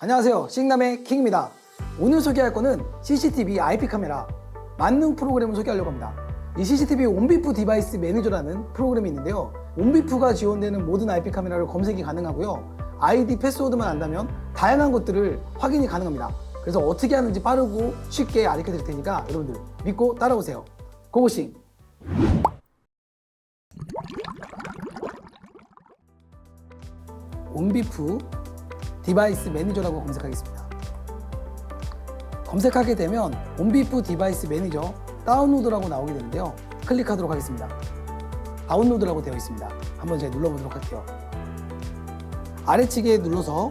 안녕하세요. 싱남의 킹입니다. 오늘 소개할 거는 CCTV IP 카메라 만능 프로그램을 소개하려고 합니다. 이 CCTV 온비프 디바이스 매니저라는 프로그램이 있는데요. 온비프가 지원되는 모든 IP 카메라를 검색이 가능하고요. 아이디 패스워드만 안다면 다양한 것들을 확인이 가능합니다. 그래서 어떻게 하는지 빠르고 쉽게 알려 드릴 테니까 여러분들 믿고 따라오세요. 고고싱! 온비프 디바이스 매니저라고 검색하겠습니다. 검색하게 되면 온비프 디바이스 매니저 다운로드라고 나오게 되는데요. 클릭하도록 하겠습니다. 다운로드라고 되어 있습니다. 한번 제가 눌러보도록 할게요. 아래측에 눌러서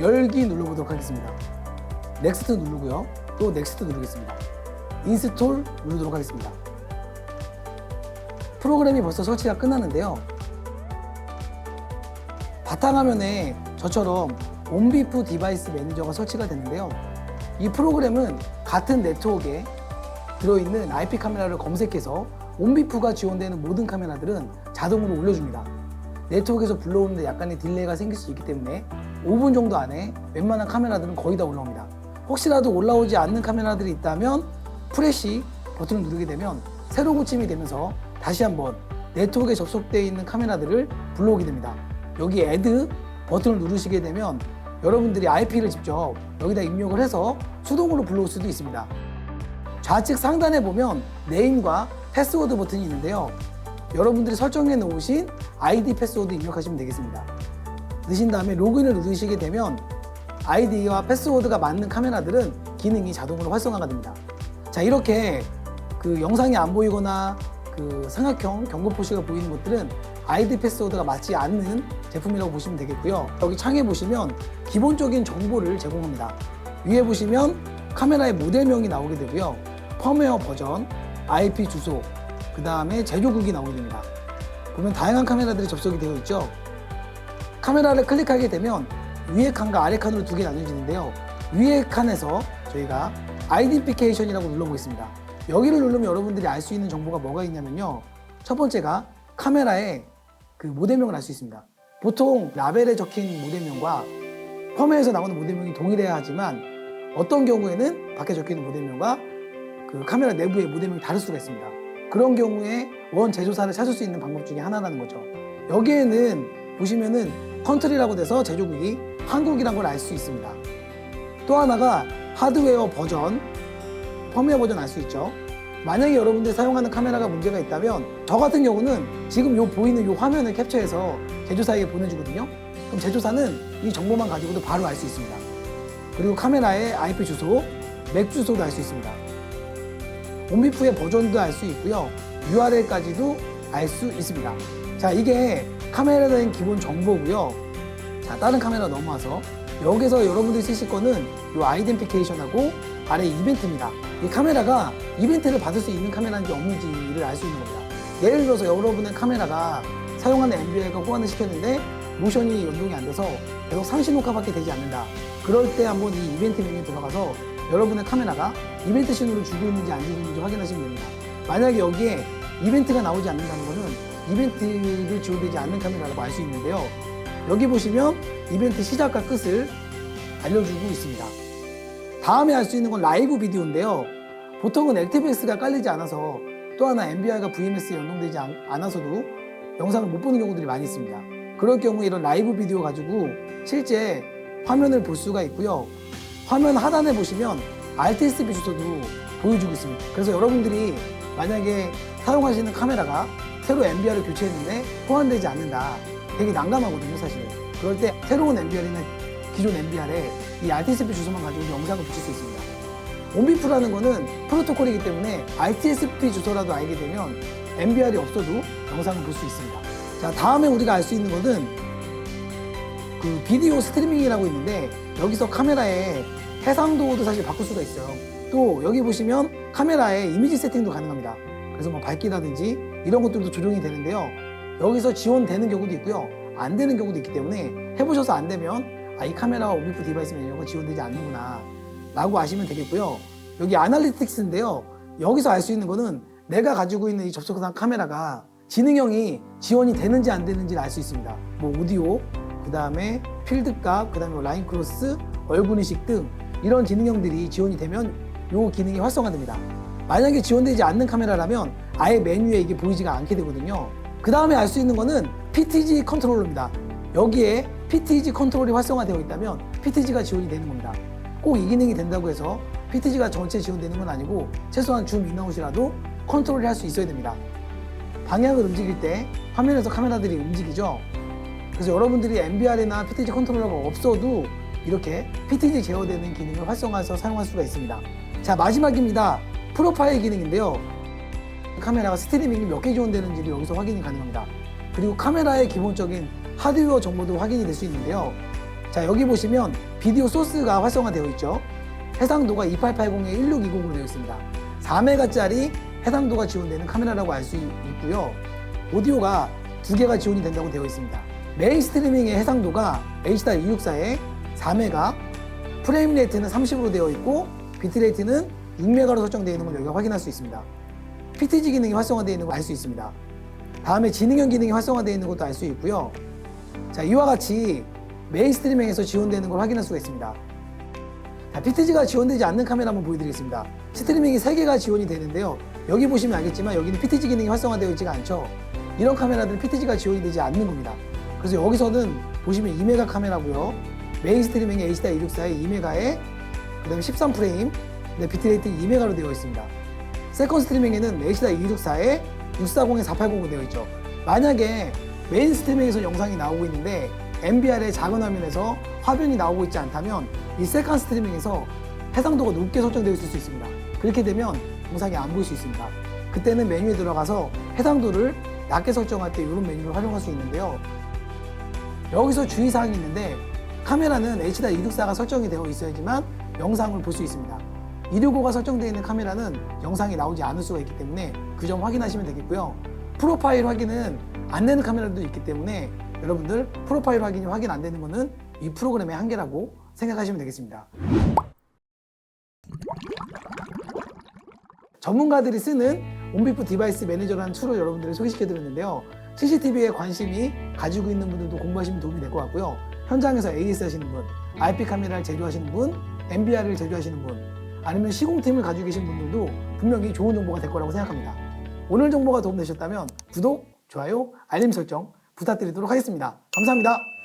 열기 눌러보도록 하겠습니다. 넥스트 누르고요. 또 넥스트 누르겠습니다. 인스톨 누르도록 하겠습니다. 프로그램이 벌써 설치가 끝났는데요. 바탕화면에 저처럼 온비프 디바이스 매니저가 설치가 됐는데요. 이 프로그램은 같은 네트워크에 들어있는 IP 카메라를 검색해서 온비프가 지원되는 모든 카메라들은 자동으로 올려줍니다. 네트워크에서 불러오는데 약간의 딜레이가 생길 수 있기 때문에 5분 정도 안에 웬만한 카메라들은 거의 다 올라옵니다. 혹시라도 올라오지 않는 카메라들이 있다면 프레시 버튼을 누르게 되면 새로 고침이 되면서 다시 한번 네트워크에 접속되어 있는 카메라들을 불러오게 됩니다. 여기 애드 버튼을 누르시게 되면 여러분들이 IP를 직접 여기다 입력을 해서 수동으로 불러올 수도 있습니다. 좌측 상단에 보면 네임과 패스워드 버튼이 있는데요. 여러분들이 설정해 놓으신 아이디 패스워드 입력하시면 되겠습니다. 넣으신 다음에 로그인을 누르시게 되면 아이디와 패스워드가 맞는 카메라들은 기능이 자동으로 활성화가 됩니다. 자, 이렇게 그 영상이 안 보이거나 그 삼각형 경고 표시가 보이는 것들은 아이디 패스워드가 맞지 않는 제품이라고 보시면 되겠고요. 여기 창에 보시면 기본적인 정보를 제공합니다. 위에 보시면 카메라의 모델명이 나오게 되고요. 펌웨어 버전, IP 주소, 그 다음에 제조국이 나오게 됩니다. 보면 다양한 카메라들이 접속이 되어 있죠. 카메라를 클릭하게 되면 위에 칸과 아래 칸으로 두 개 나눠지는데요. 위에 칸에서 저희가 아이덴티피케이션이라고 눌러보겠습니다. 여기를 누르면 여러분들이 알 수 있는 정보가 뭐가 있냐면요. 첫 번째가 카메라의 그 모델명을 알 수 있습니다. 보통 라벨에 적힌 모델명과 펌웨어에서 나오는 모델명이 동일해야 하지만 어떤 경우에는 밖에 적혀 있는 모델명과 그 카메라 내부의 모델명이 다를 수가 있습니다. 그런 경우에 원 제조사를 찾을 수 있는 방법 중에 하나라는 거죠. 여기에는 보시면은 컨트리라고 돼서 제조국이 한국이란 걸 알 수 있습니다. 또 하나가 하드웨어 버전, 펌웨어 버전 알 수 있죠. 만약에 여러분들이 사용하는 카메라가 문제가 있다면 저 같은 경우는 지금 요 보이는 요 화면을 캡처해서 제조사에게 보내주거든요. 그럼 제조사는 이 정보만 가지고도 바로 알 수 있습니다. 그리고 카메라의 IP 주소, 맥 주소도 알 수 있습니다. 온비프의 버전도 알 수 있고요. URL까지도 알 수 있습니다. 자, 이게 카메라에 대한 기본 정보고요. 자, 다른 카메라 넘어와서 여기서 여러분들이 쓰실 거는 이 아이덴티피케이션하고 아래 이벤트입니다. 이 카메라가 이벤트를 받을 수 있는 카메라인지 없는지를 알 수 있는 겁니다. 예를 들어서 여러분의 카메라가 사용하는 MBI가 호환을 시켰는데 모션이 연동이 안 돼서 계속 상시 녹화밖에 되지 않는다. 그럴 때 한번 이 이벤트 메뉴에 들어가서 여러분의 카메라가 이벤트 신호를 주고 있는지 안 주고 있는지 확인하시면 됩니다. 만약에 여기에 이벤트가 나오지 않는다는 것은 이벤트를 지원되지 않는 카메라라고 알 수 있는데요. 여기 보시면 이벤트 시작과 끝을 알려주고 있습니다. 다음에 알수 있는 건 라이브 비디오인데요. 보통은 액티브엑스가 깔리지 않아서 또 하나 MBI가 VMS에 연동되지 않- 않아서도 영상을 못 보는 경우들이 많이 있습니다. 그럴 경우 이런 라이브 비디오 가지고 실제 화면을 볼 수가 있고요. 화면 하단에 보시면 RTSP 주소도 보여주고 있습니다. 그래서 여러분들이 만약에 사용하시는 카메라가 새로 MBR을 교체했는데 호환되지 않는다. 되게 난감하거든요, 사실. 그럴 때 새로운 MBR이나 기존 MBR에 이 RTSP 주소만 가지고 영상을 붙일 수 있습니다. 온비프라는 거는 프로토콜이기 때문에 RTSP 주소라도 알게 되면 MBR이 없어도 영상을 볼 수 있습니다. 자, 다음에 우리가 알 수 있는 것은 그 비디오 스트리밍이라고 있는데 여기서 카메라의 해상도도 사실 바꿀 수가 있어요. 또 여기 보시면 카메라의 이미지 세팅도 가능합니다. 그래서 뭐 밝기라든지 이런 것들도 조정이 되는데요. 여기서 지원되는 경우도 있고요. 안 되는 경우도 있기 때문에 해보셔서 안 되면 아, 이 카메라가 오비프 디바이스 매니저가 지원되지 않는구나 라고 아시면 되겠고요. 여기 아날리틱스인데요. 여기서 알 수 있는 거는 내가 가지고 있는 이 접속한 카메라가 지능형이 지원이 되는지 안 되는지를 알 수 있습니다. 뭐 오디오, 그 다음에 필드값, 그 다음에 라인 크로스, 얼굴 인식 등 이런 기능형들이 지원이 되면 이 기능이 활성화됩니다. 만약에 지원되지 않는 카메라라면 아예 메뉴에 이게 보이지가 않게 되거든요. 그 다음에 알 수 있는 거는 PTG 컨트롤러입니다. 여기에 PTG 컨트롤이 활성화되어 있다면 PTG가 지원이 되는 겁니다. 꼭 이 기능이 된다고 해서 PTG가 전체 지원되는 건 아니고 최소한 줌 인아웃이라도 컨트롤을 할 수 있어야 됩니다. 방향을 움직일 때 화면에서 카메라들이 움직이죠. 그래서 여러분들이 MBR이나 PTG 컨트롤러가 없어도 이렇게 PTG 제어되는 기능을 활성화해서 사용할 수가 있습니다. 자 마지막입니다. 프로파일 기능인데요. 카메라가 스트리밍이 몇 개 지원되는지를 여기서 확인이 가능합니다. 그리고 카메라의 기본적인 하드웨어 정보도 확인이 될 수 있는데요. 자 여기 보시면 비디오 소스가 활성화되어 있죠. 해상도가 2880에 1620으로 되어 있습니다. 4메가짜리 해상도가 지원되는 카메라라고 알 수 있고요. 오디오가 두 개가 지원이 된다고 되어 있습니다. 메인 스트리밍의 해상도가 H.264에 4메가, 프레임 레이트는 30으로 되어 있고 비트 레이트는 6메가로 설정되어 있는 걸 여기가 확인할 수 있습니다. PTG 기능이 활성화되어 있는 걸 알 수 있습니다. 다음에 지능형 기능이 활성화되어 있는 것도 알 수 있고요. 자, 이와 같이 메인 스트리밍에서 지원되는 걸 확인할 수가 있습니다. 자, PTG가 지원되지 않는 카메라 한번 보여드리겠습니다. 스트리밍이 3개가 지원이 되는데요. 여기 보시면 알겠지만 여기는 PTG 기능이 활성화되어 있지가 않죠. 이런 카메라들은 PTG가 지원이 되지 않는 겁니다. 그래서 여기서는 보시면 2메가 카메라고요. 메인 스트리밍이 H.264에 2메가에 그다음에 13프레임, 근데 비트레이트 2메가로 되어 있습니다. 세컨 스트리밍에는 H.264에 640에 480으로 되어 있죠. 만약에 메인 스트리밍에서 영상이 나오고 있는데 MBR의 작은 화면에서 화면이 나오고 있지 않다면 이 세컨 스트리밍에서 해상도가 높게 설정되어 있을 수 있습니다. 그렇게 되면 영상이 안 보일 수 있습니다. 그때는 메뉴에 들어가서 해상도를 낮게 설정할 때 이런 메뉴를 활용할 수 있는데요. 여기서 주의사항이 있는데 카메라는 H.264가 설정이 되어 있어야지만 영상을 볼 수 있습니다. 265가 설정되어 있는 카메라는 영상이 나오지 않을 수가 있기 때문에 그 점 확인하시면 되겠고요. 프로파일 확인은 안 되는 카메라도 있기 때문에 여러분들 프로파일 확인이 확인 안 되는 거는 이 프로그램의 한계라고 생각하시면 되겠습니다. 전문가들이 쓰는 온비프 디바이스 매니저라는 툴을 여러분들이 소개시켜 드렸는데요. CCTV에 관심이 가지고 있는 분들도 공부하시면 도움이 될 것 같고요. 현장에서 AS 하시는 분, IP 카메라를 제조하시는 분, MBR을 제조하시는 분, 아니면 시공팀을 가지고 계신 분들도 분명히 좋은 정보가 될 거라고 생각합니다. 오늘 정보가 도움되셨다면 구독, 좋아요, 알림 설정 부탁드리도록 하겠습니다. 감사합니다.